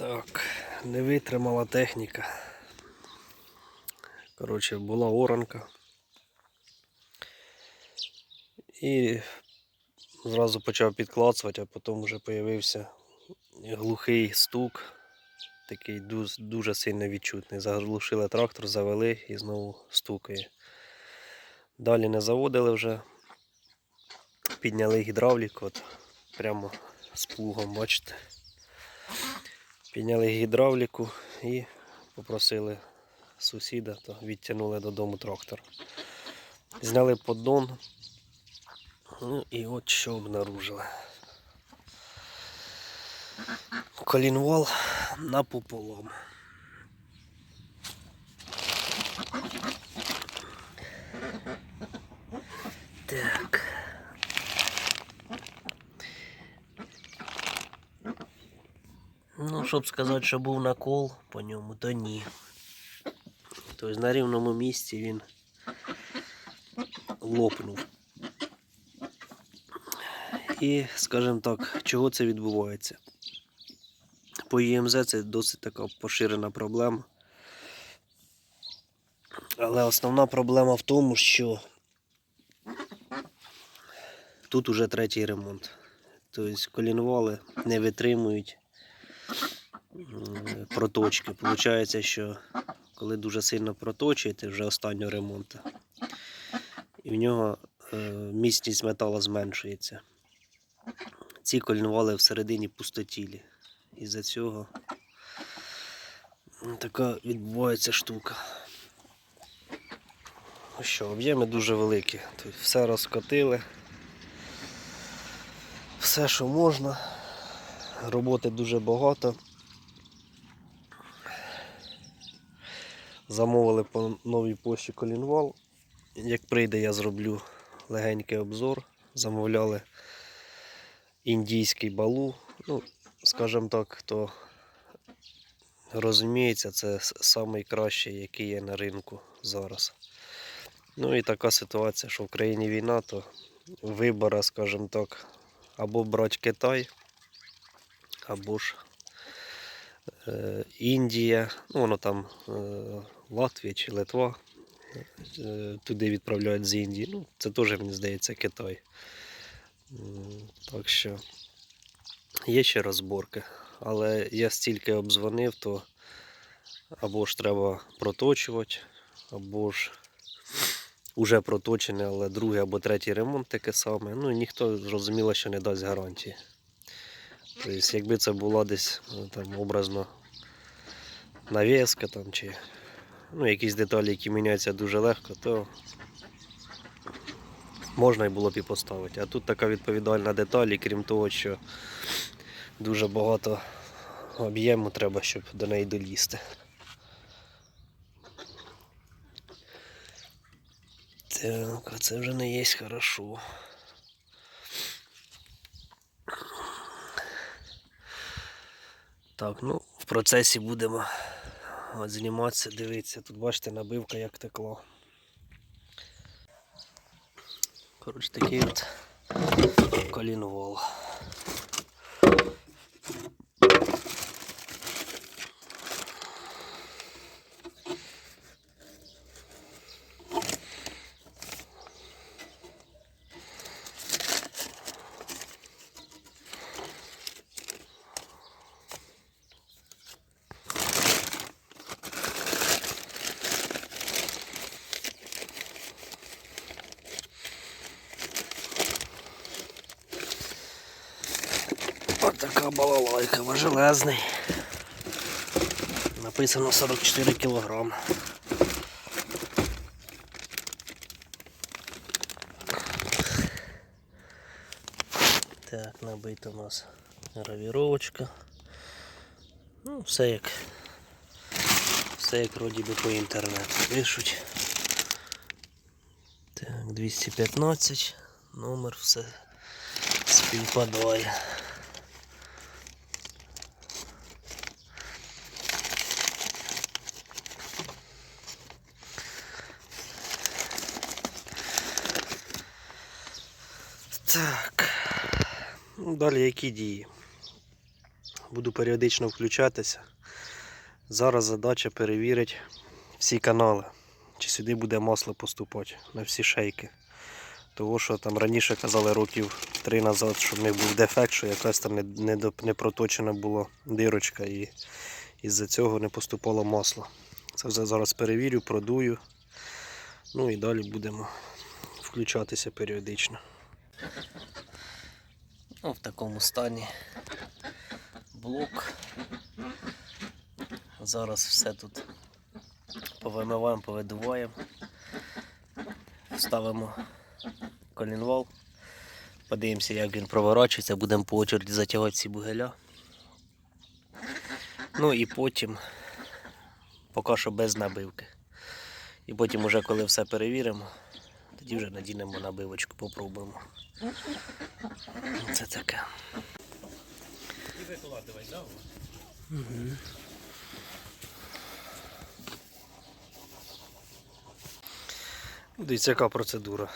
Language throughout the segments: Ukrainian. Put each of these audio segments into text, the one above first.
Так, не витримала техніка. Коротше, була оранка. І зразу почав підклацувати, а потім вже з'явився глухий стук, такий дуже, дуже сильно відчутний. Заглушили трактор, завели і знову стукає. Далі не заводили вже. Підняли гідравлік, от прямо з плугом, бачите. Підняли гідравліку і попросили сусіда, то відтягнули додому трактор. Зняли поддон. Ну і от що обнаружили. Колінвал напополам. Так. Ну, щоб сказати, що був накол по ньому, то ні. Тобто на рівному місці він лопнув. І, скажімо так, чого це відбувається? По ЄМЗ це досить така поширена проблема. Але основна проблема в тому, що тут уже третій ремонт. Тобто колінвали не витримують проточки. Получається, що коли дуже сильно проточуєте вже останнього ремонту, і в нього е, міцність металу зменшується. Ці колінвали всередині пустотілі. Із-за цього така відбувається штука. Ну що, об'єми дуже великі. Тобто все розкотили. Все, що можна. Роботи дуже багато. Замовили по новій пошті колінвал. Як прийде, я зроблю легенький обзор. Замовляли індійський балу. Ну, скажімо так, то розуміється, це найкращий, який є на ринку зараз. Ну і така ситуація, що в країні війна, то вибора, скажімо так, або брати Китай, або ж Індія, ну воно там е, Латвія чи Литва. е, Туди відправляють з Індії. Ну, це теж, мені здається, Китай. Так що є ще розборки. Але я стільки обдзвонив, то або ж треба проточувати, або ж уже проточене, але другий або третій ремонт таке саме. Ну ніхто зрозуміло, що не дасть гарантії. Тобто, якби це була десь ну, там образно навіска там, чи ну, якісь деталі, які міняються дуже легко, то можна і було б і поставити. А тут така відповідальна деталь, і крім того, що дуже багато об'єму треба, щоб до неї долізти. Так, а це вже не є хорошо. Так, ну, в процесі будемо от зніматися, дивитися. Тут бачите, набивка як текла. Коротше, такий от колінвол. Така балалайка, важелезний. Написано 44 кілограм. Так, набита у нас гравіровочка. Ну, все як. Все як вроді би по інтернету пишуть. Так, 215, номер все співпадає. Так. Ну, Далі які дії? буду періодично включатися. Зараз задача перевірити всі канали, чи сюди буде масло поступати на всі шейки. Того, що там раніше казали років три назад, що в них був дефект, що якась там не, проточена була дирочка і із-за цього не поступало масло. Це все зараз перевірю, продую. Ну і далі будемо включатися періодично. Ну, в такому стані блок. Зараз все тут повимиваємо, повидуваємо. Вставимо колінвал. Подивимося, як він проворачується, будемо по очереді затягувати ці бугеля. Ну і потім поки що без набивки. І потім, уже коли все перевіримо, тоді вже надінемо набивочку, попробуємо. Це таке. І викладувати, да? Угу. Дивіться, яка процедура.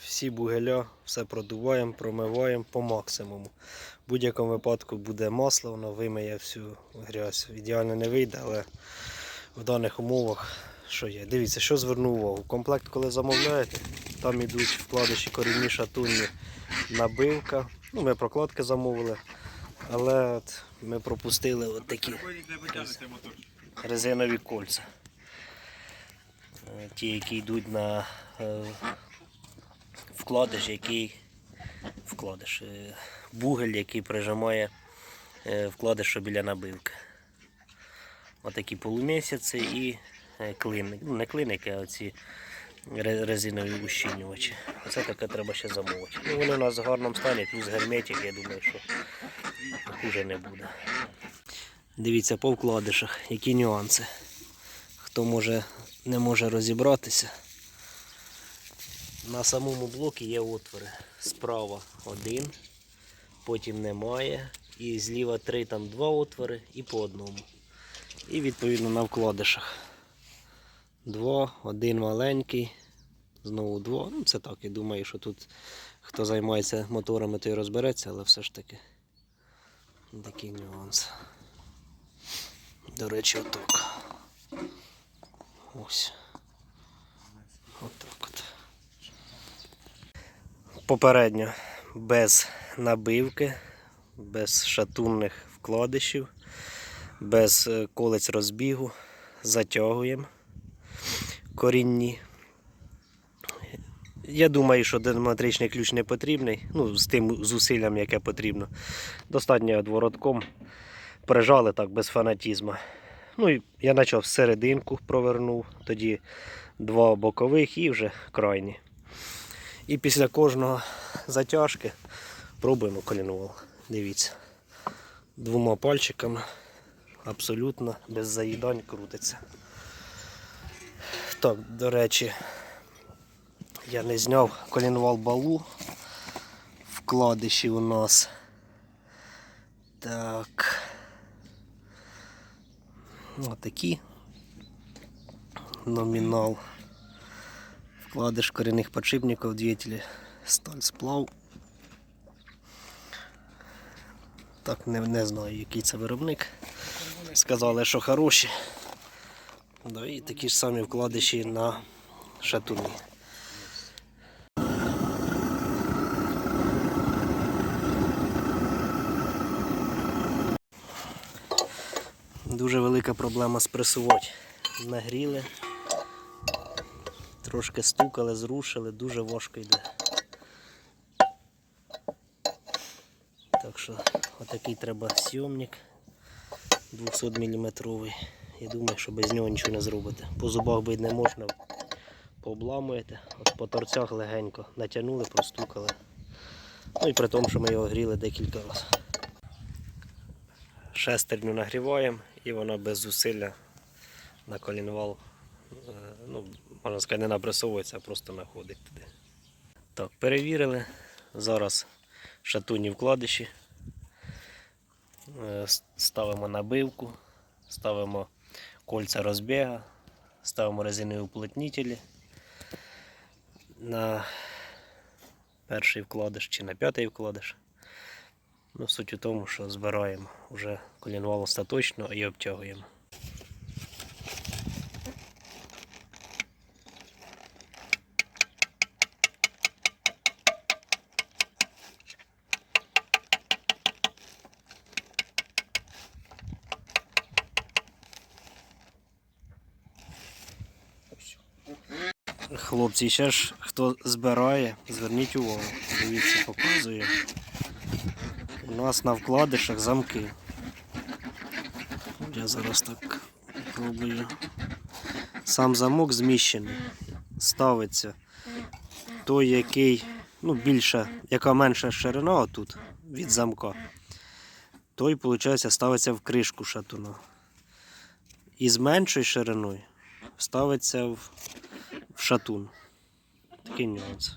Всі бугеля, все продуваємо, промиваємо по максимуму. В будь-якому випадку буде масло, воно вимиє всю грязь. Ідеально не вийде, але в даних умовах що є. Дивіться, що зверну увагу. Комплект, коли замовляєте, там ідуть вкладиші корінні шатунні набивка. Ну, ми прокладки замовили. Але от ми пропустили от такі резинові кольця. Е, Ті, які йдуть на е, вкладиш, який вкладиш, е, бугель, який прижимає е, вкладиш біля набивки. Отакі полумісяці і е. Ну, не клинники, а оці резинові ущільнювачі. Оце таке треба ще замовити. Ну, вони у нас в гарному стані, плюс герметик, я думаю, що хуже не буде. Дивіться по вкладишах, які нюанси. Хто може, не може розібратися. На самому блокі є отвори. Справа один, потім немає. І зліва три, там два отвори і по одному. І відповідно на вкладишах. Два, один маленький, знову два. Ну це так, я думаю, що тут хто займається моторами, той розбереться, але все ж таки такий нюанс. До речі, отак. Ось. Отак от. Попередньо без набивки, без шатунних вкладишів, без е, колець розбігу. Затягуємо корінні. Я думаю, що динаметричний ключ не потрібний, ну, з тим зусиллям, яке потрібно. Достатньо дворотком прижали так без фанатізму. Ну і я почав серединку провернув, тоді два бокових і вже крайні. І після кожного затяжки пробуємо колінвал. Дивіться. Двома пальчиками абсолютно без заїдань крутиться. Так, до речі, я не зняв колінвал балу. Вкладиші у нас. Так. Отакі. Номінал. Вкладиш корінних подшипників, двигателі сталь сплав. Так, не, не знаю, який це виробник. Сказали, що хороші. Да, і такі ж самі вкладиші на шатуні. Дуже велика проблема спресувати. Нагріли, трошки стукали, зрушили, дуже важко йде. Так що отакий треба сйомник 200 мм. Я думаю, що без нього нічого не зробите. По зубах бить не можна, пообламуєте, от по торцях легенько натягнули, простукали. Ну і при тому, що ми його гріли декілька разів. Шестерню нагріваємо і вона без зусилля на колінвал, е, ну, можна сказати, не напресовується, а просто находить туди. Так, перевірили. Зараз шатунні вкладиші. Е, Ставимо набивку, ставимо кольця розбіга, ставимо резинові уплотнителі на перший вкладиш чи на п'ятий вкладиш. Ну, суть у тому, що збираємо вже колінвал остаточно і обтягуємо. Хлопці, ще ж хто збирає, зверніть увагу. Дивіться, показую. У нас на вкладишах замки. Я зараз так пробую. Сам замок зміщений. Ставиться той, який, ну, більше, яка менша ширина отут від замка, той, виходить, ставиться в кришку шатуна. І з меншою шириною ставиться в, в шатун. Такий нюанс.